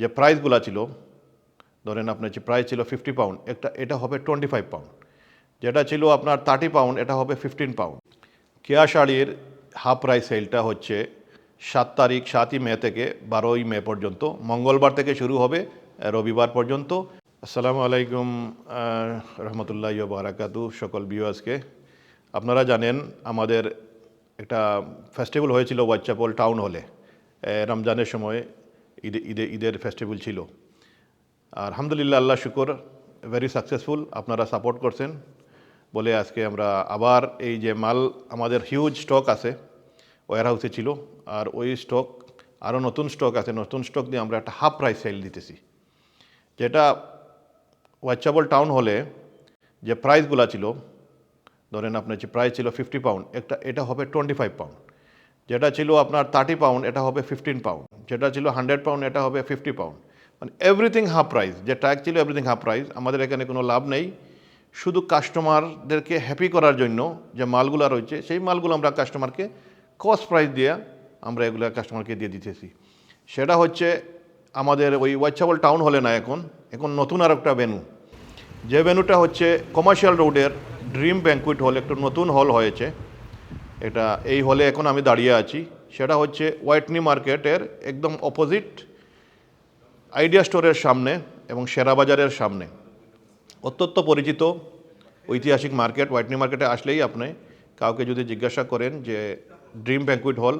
যে প্রাইসগুলো ছিল, ধরেন আপনার যে প্রাইস ছিল ফিফটি পাউন্ড একটা, এটা হবে টোয়েন্টি ফাইভ পাউন্ড যেটা ছিল আপনার থার্টি পাউন্ড এটা হবে ফিফটিন পাউন্ড কেয়া শাড়ির হাফ প্রাইস সেলটা হচ্ছে সাত তারিখ সাতই মে থেকে বারোই মে পর্যন্ত। মঙ্গলবার থেকে শুরু হবে, রবিবার পর্যন্ত। আসসালামু আলাইকুম রহমতুল্লাহ বারাকাতু সকল ভিউয়ার্সকে। আপনারা জানেন, আমাদের একটা ফেস্টিভ্যাল হয়েছিল ওয়াইচাপল টাউন হলে রমজানের সময়। ঈদে ঈদে ঈদের ফেস্টিভ্যাল ছিল। আর আলহামদুলিল্লাহ, আল্লাহ শুকর ভেরি সাকসেসফুল আপনারা সাপোর্ট করছেন। বলে আজকে আমরা আবার এই যে মাল, আমাদের হিউজ স্টক আছে ওয়ার হাউসে ছিল, আর ওই স্টক আরও নতুন স্টক আছে, নতুন স্টক দিয়ে আমরা একটা হাফ প্রাইস সেল দিতেছি। যেটা ওয়াচাবল টাউন হলে যে প্রাইসগুলো ছিল, ধরেন আপনার যে প্রাইস ছিল ফিফটি পাউন্ড একটা, এটা হবে টোয়েন্টি ফাইভ পাউন্ড যেটা ছিল আপনার থার্টি পাউন্ড এটা হবে ফিফটিন পাউন্ড যেটা ছিল হান্ড্রেড পাউন্ড এটা হবে ফিফটি পাউন্ড মানে এভরিথিং হাফ প্রাইস যে ট্যাগ ছিল এভরিথিং হাফ প্রাইস আমাদের এখানে কোনো লাভ নেই। শুধু কাস্টমারদেরকে হ্যাপি করার জন্য যে মালগুলো রয়েছে, সেই মালগুলো আমরা কাস্টমারকে কস্ট প্রাইস দিয়ে আমরা এগুলো কাস্টমারকে দিয়ে দিতেছি। সেটা হচ্ছে আমাদের ওই ওয়াইচাবল টাউন হলে না এখন এখন নতুন আর একটা ভেনু যে ভেনুটা হচ্ছে কমার্শিয়াল রোডের ড্রিম ব্যাঙ্কুইট হল একটু নতুন হল হয়েছে। এটা এই হলে এখন আমি দাঁড়িয়ে আছি। সেটা হচ্ছে ওয়াইটনি মার্কেটের একদম অপোজিট আইডিয়া স্টোরের সামনে এবং সেরা বাজারের সামনে। অত্যন্ত পরিচিত ঐতিহাসিক মার্কেট ওয়াইটনি মার্কেটে আসলেই আপনি কাউকে যদি জিজ্ঞাসা করেন যে ড্রিম ব্যাঙ্কুইট হল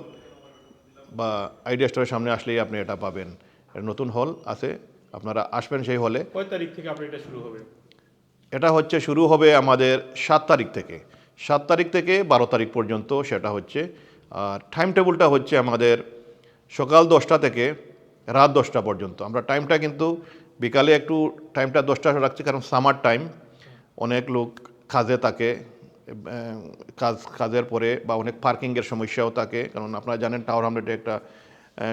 বা আইডিয়া স্টোরের সামনে আসলেই আপনি এটা পাবেন। নতুন হল আছে আপনারা আসবেন সেই হলে কয় তারিখ থেকে আপনার এটা শুরু হবে? এটা হচ্ছে শুরু হবে আমাদের সাত তারিখ থেকে। সাত তারিখ থেকে বারো তারিখ পর্যন্ত সেটা হচ্ছে আর টাইম টেবিলটা হচ্ছে আমাদের সকাল দশটা থেকে রাত দশটা পর্যন্ত। আমরা টাইমটা কিন্তু বিকালে একটু টাইমটা দশটা রাখছি কারণ সামার টাইম অনেক লোক কাজে থাকে কাজ, কাজের পরে বা অনেক পার্কিংয়ের সমস্যাও থাকে। কারণ আপনারা জানেন টাওয়ার হামলেটে একটা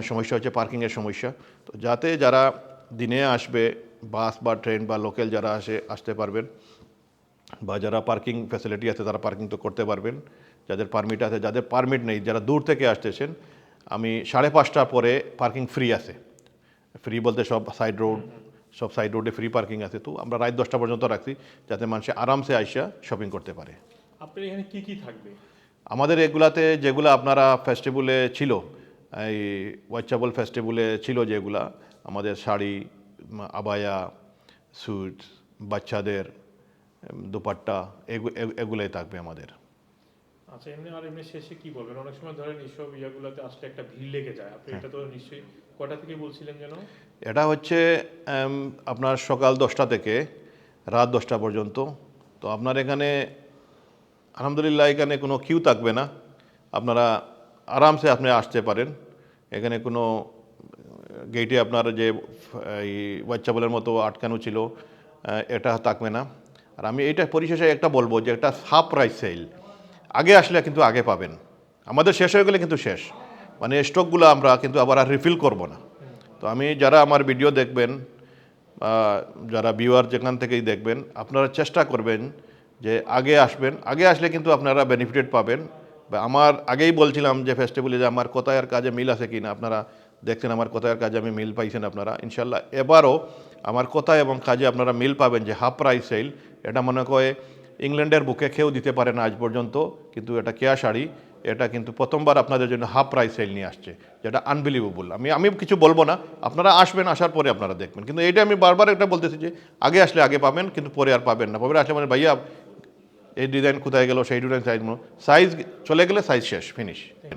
সমস্যা হচ্ছে পার্কিংয়ের সমস্যা। তো যাতে যারা দিনে আসবে বাস বা ট্রেন বা লোকাল যারা আসে, আসতে পারবেন। বা যারা পার্কিং ফ্যাসিলিটি আছে তারা পার্কিং তো করতে পারবেন। যাদের পারমিট আছে যাদের পারমিট নেই যারা দূর থেকে আসতেছেন আমি সাড়ে পাঁচটার পরে পার্কিং ফ্রি আছে। ফ্রি বলতে সব সাইড রোড সব সাইড রোডে ফ্রি পার্কিং আছে। তো আমরা রাত দশটা পর্যন্ত রাখছি যাতে মানুষ আরামসে আইসা শপিং করতে পারে। আপনার এখানে কি কি থাকবে? আমাদের এগুলাতে যেগুলো আপনারা ফেস্টিভ্যালে ছিল এই ওয়াচাবল ফেস্টিভ্যালে ছিল যেগুলা আমাদের শাড়ি আবায়া স্যুট বাচ্চাদের দুপাট্টা এগুলোই থাকবে আমাদের। আচ্ছা এমনি আর এমনি শেষে কি বলবেন? অনেক সময় ধরেন এইসব ইয়াগুলোতে আসলে একটা ভিড় লেগে যায়। আপনি এটা তো নিশ্চয়ই কটা থেকে বলছিলেন যেন? এটা হচ্ছে আপনার সকাল দশটা থেকে রাত দশটা পর্যন্ত। তো আপনার এখানে আলহামদুলিল্লাহ এখানে কোনো কিউ থাকবে না। আপনারা আরামসে আপনি আসতে পারেন। এখানে কোনো গেটে আপনার যে এই বাচ্চাবলের মতো আটকানো ছিল এটা থাকবে না। আর আমি এটা পরিশেষে একটা বলব যে একটা হাফ প্রাইস সেল। আগে আসলে কিন্তু আগে পাবেন। আমাদের শেষ হয়ে গেলে কিন্তু শেষ। মানে স্টকগুলো আমরা কিন্তু আবার আর রিফিল করব না। তো আমি যারা আমার ভিডিও দেখবেন যারা ভিউয়ার যেখান থেকেই দেখবেন, আপনারা চেষ্টা করবেন যে আগে আসবেন। আগে আসলে কিন্তু আপনারা বেনিফিটেড পাবেন। বা আমার আগেই বলছিলাম যে ফেস্টিভ্যালে যে আমার কোথায় আর কাজে মিল আছে কি না আপনারা দেখছেন আমার কোথায় আর কাজে আমি মিল পাইছেন আপনারা। ইনশাল্লাহ এবারও আমার কোথায় এবং কাজে আপনারা মিল পাবেন যে হাফ প্রাইস সেল, এটা মনে করে ইংল্যান্ডের বুকে খেয়েও দিতে পারে না আজ পর্যন্ত, কিন্তু এটা কেয়া শাড়ি, এটা কিন্তু প্রথমবার আপনাদের জন্য হাফ প্রাইস সেল নিয়ে আসছে, যেটা আনবিলিভেবল আমি আমি কিছু বলব না, আপনারা আসবেন, আসার পরে আপনারা দেখবেন। কিন্তু এইটা আমি বারবার একটা বলতেছি যে আগে আসলে আগে পাবেন, কিন্তু পরে আর পাবেন না। পরে আসলে মানে ভাইয়া, এই ডিজাইন কোথায় গেল, সেই ডিজাইন সাইজ সাইজ চলে গেলে সাইজ শেষ ফিনিশ